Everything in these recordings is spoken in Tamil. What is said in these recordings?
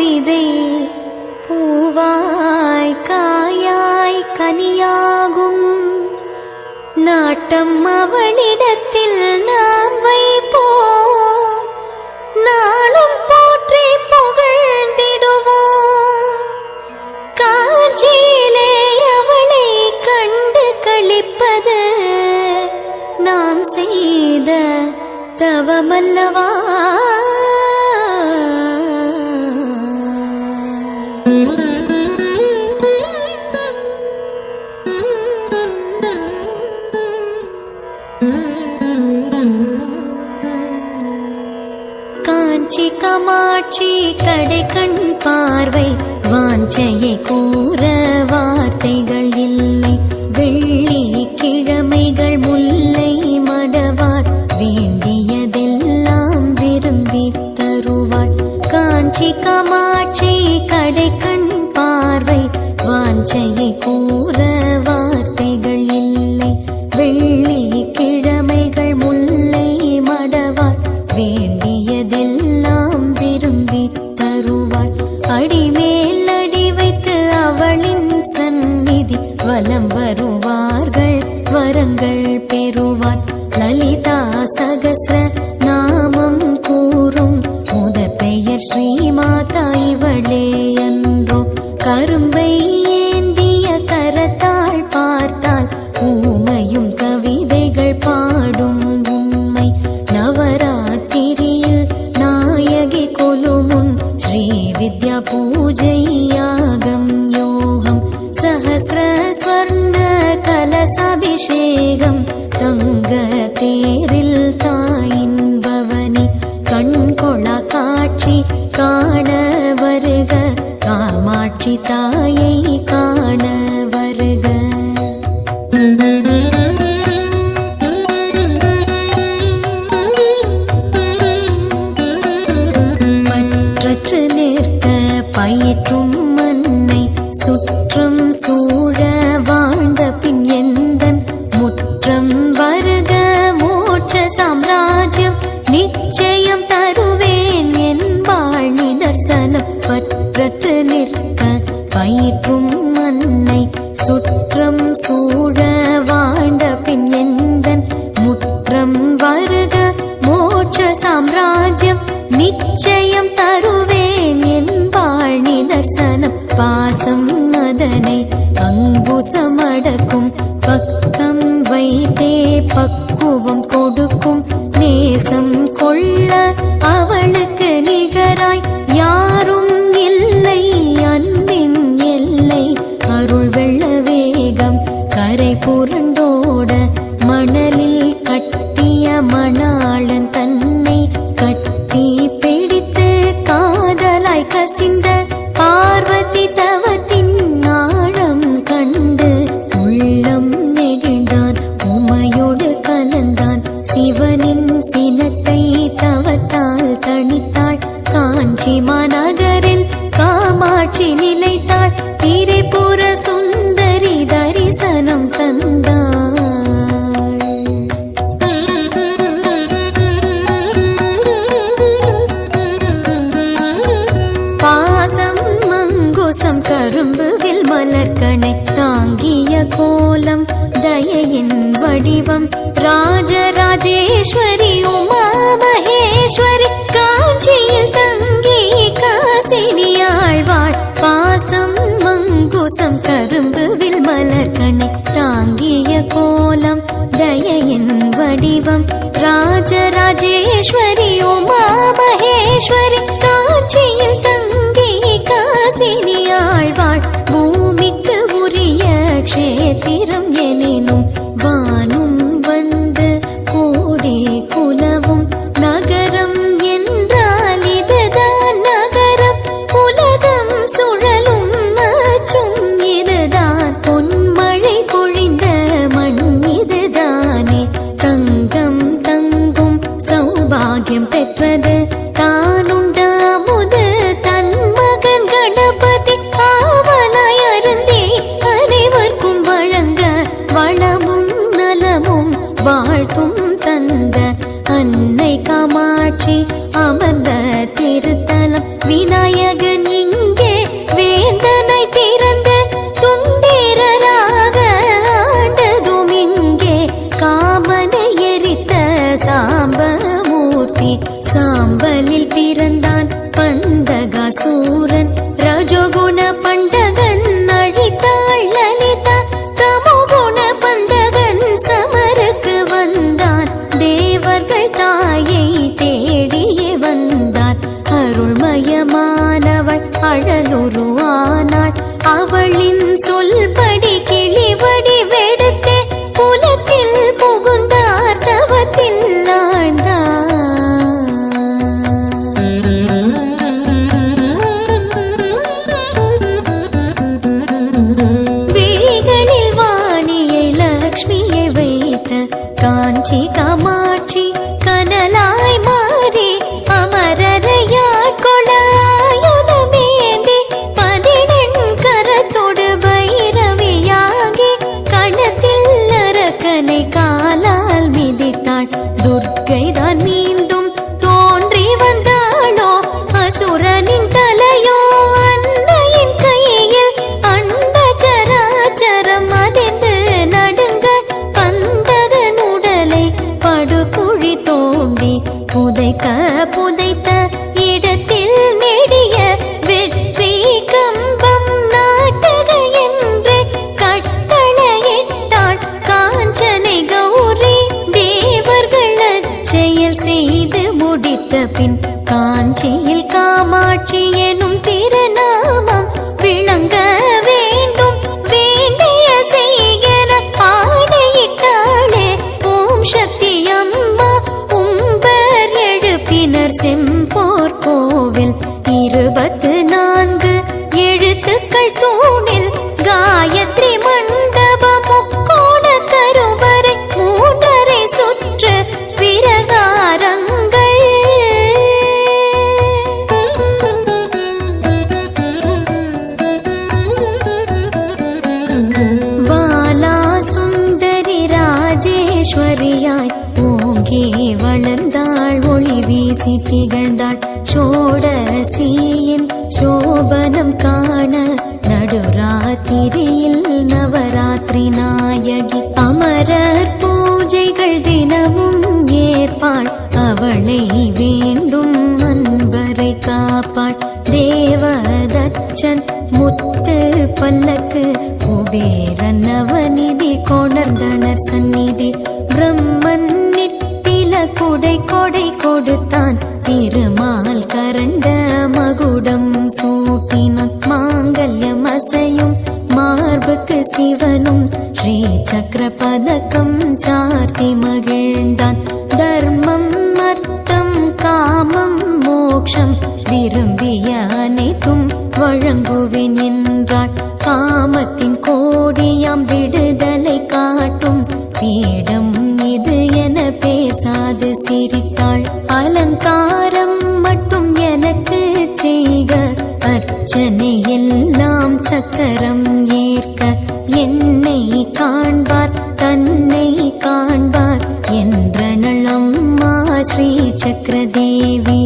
விதை பூவாய் காயாய் கனியாகும். நாட்டம் அவளிடத்தில் நாம் வைப்போம். நாளும் போற்றி புகழ்ந்திடுவோம். காஞ்சியிலே அவளை கண்டு களிப்பது நாம் செய்த தவமல்லவா? காமாட்சி கடை கண் பார்வை வாஞ்சையை கூற வார்த்தைகள் இல்லை. வெள்ளி கிழமைகள் முல்லை மடவார் வேண்டியதெல்லாம் விரும்பி தருவாள் காஞ்சி காமாட்சி கடை கண் பார்வை வாஞ்சையை கூற வார்த்தைகள் இல்லை. வெள்ளி காமாட்சி தாயை காண வருக. பற்றற்று நிற்க பயிற்றும் மண்ணை சுற்றம் சூழ வாழ்ந்த பின் எந்த முற்றம் வருக. மோட்ச சாம்ராஜ்யம் நிச்சயம் கரை மணலில் மங்குசம் கரும்புவில் மலர்கணை தாங்கிய கோலம் தயையின் வடிவம் ராஜராஜேஸ்வரி உமா மகேஸ்வரி காஞ்சியில் தங்கி காசினி ஆழ்வாள் பாசம் மங்குசம் கரும்புவில் மலர்கணை தாங்கிய கோலம் தயையின் வடிவம் ராஜராஜேஸ்வரி உமா மகேஸ்வரி புதைக்க புதைத்த இடத்தில் நெடிய வெற்றி கம்பம் நாட்டக என்று கட்டளையிட்டாள் காஞ்சனை கௌரி. தேவர்கள் செயல் செய்து முடித்த பின் காஞ்சியில் காமாட்சி எனும் குஞ்சன் முத்து பல்லக்கு குபேரன் அவநிதி கொணர்ந்தனர் சந்நிதி. பிரம்மன் நித்தில கொடை கொடை கொடுத்தான் திருமால் கரண்ட மகுடம் சூ அலங்காரம் மட்டும் எனக்கு செய்க. அர்ச்சனை எல்லாம் சக்கரம் ஏற்க. என்னை காண்பார் தன்னை காண்பார். என்ற நலம் அம்மா ஸ்ரீ சக்கரதேவி.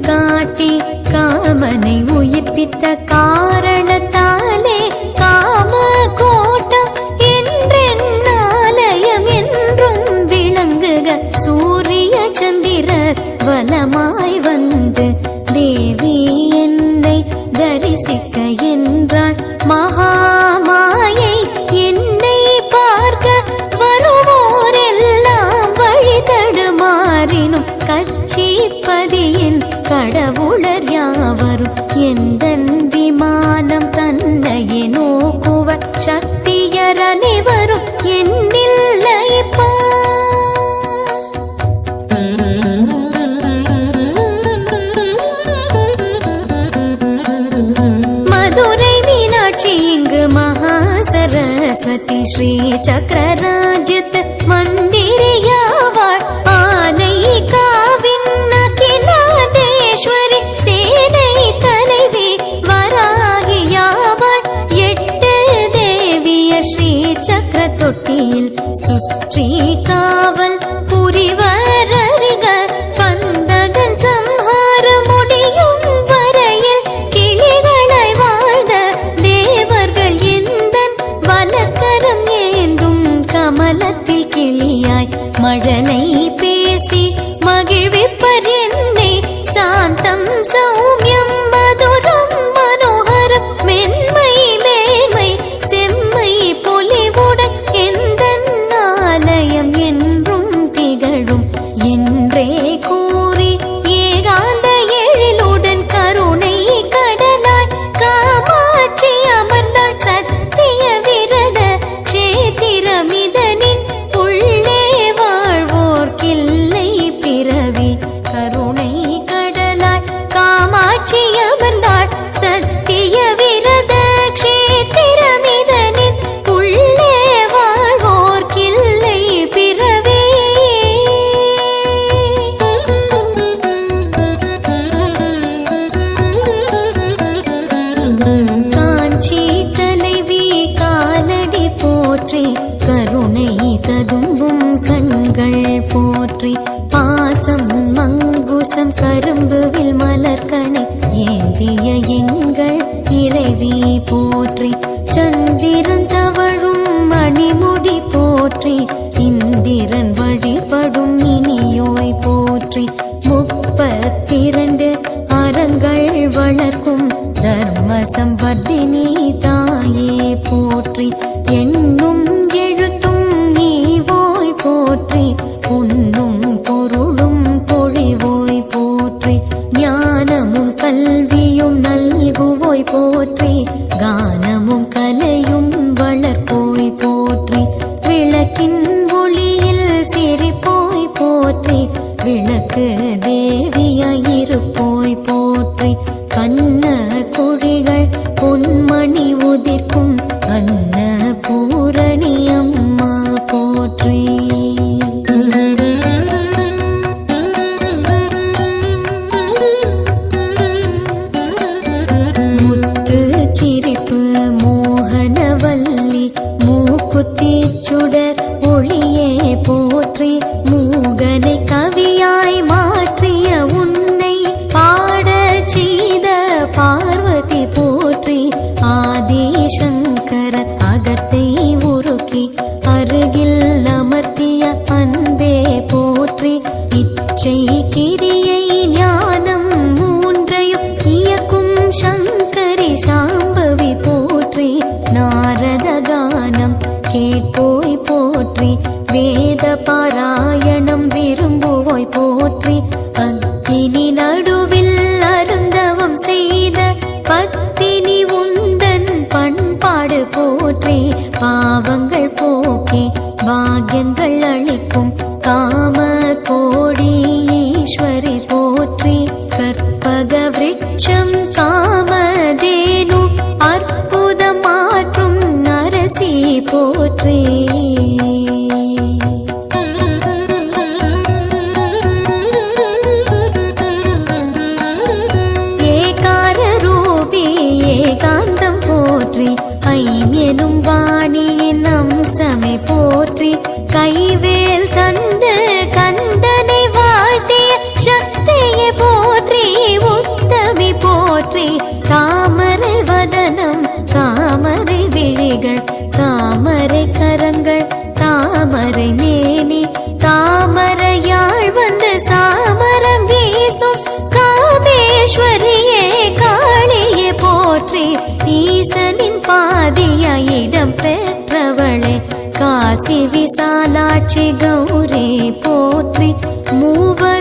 காட்டி காமனை உயிர்ப்பித்த காரணத்தால் ஸ்ரீ சக்கரராஜ்யத்து மந்திரியாவாள் ஆனை காவின் அகிலாண்டேஸ்வரி சேனை தலைவி வராகியாவாள் எட்டு தேவிய ஸ்ரீ சக்கர சுற்றி கா மழை காசியின் பாதிய இடம் பெற்றவளே காசி விசாலாட்சி கௌரி போற்றி மூவர்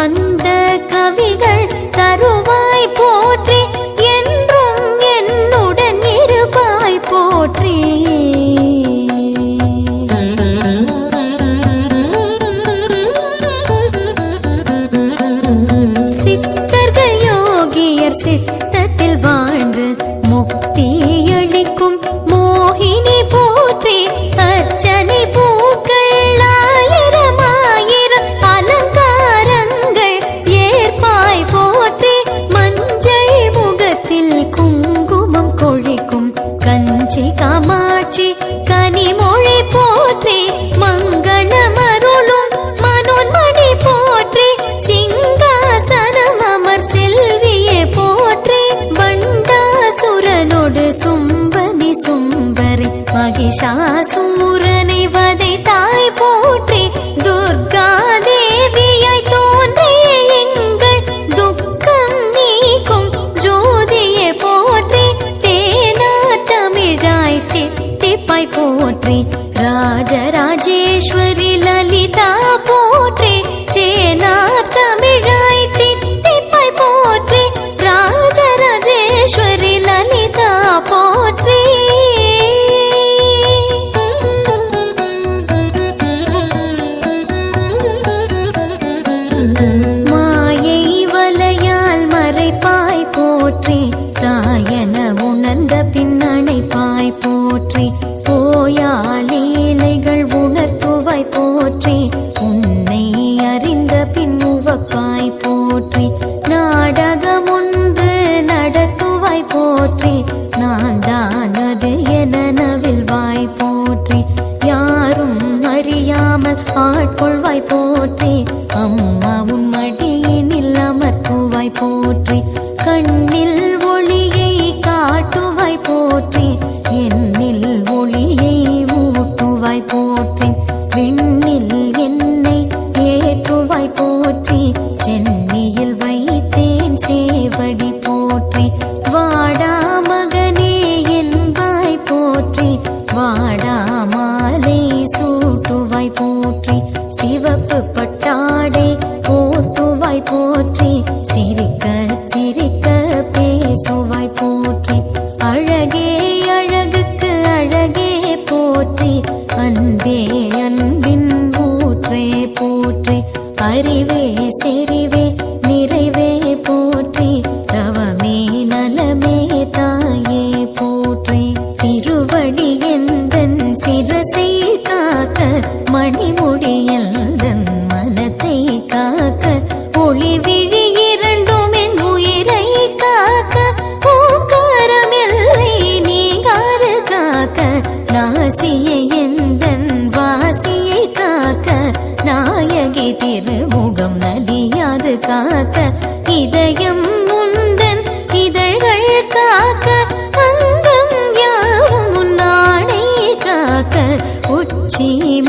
yandan പിശാസുമുറ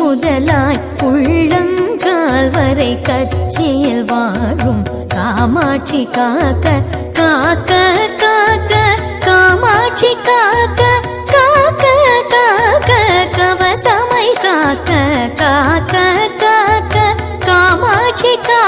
முதலாய் உள்ளங்கால் வரை கச்சியில் வாழும் காமாட்சி காக்க காக்க காக்க காமாட்சி காக்க காக்க காக்க கவசமை காக்க காக்க காக்க காமாட்சி காக்க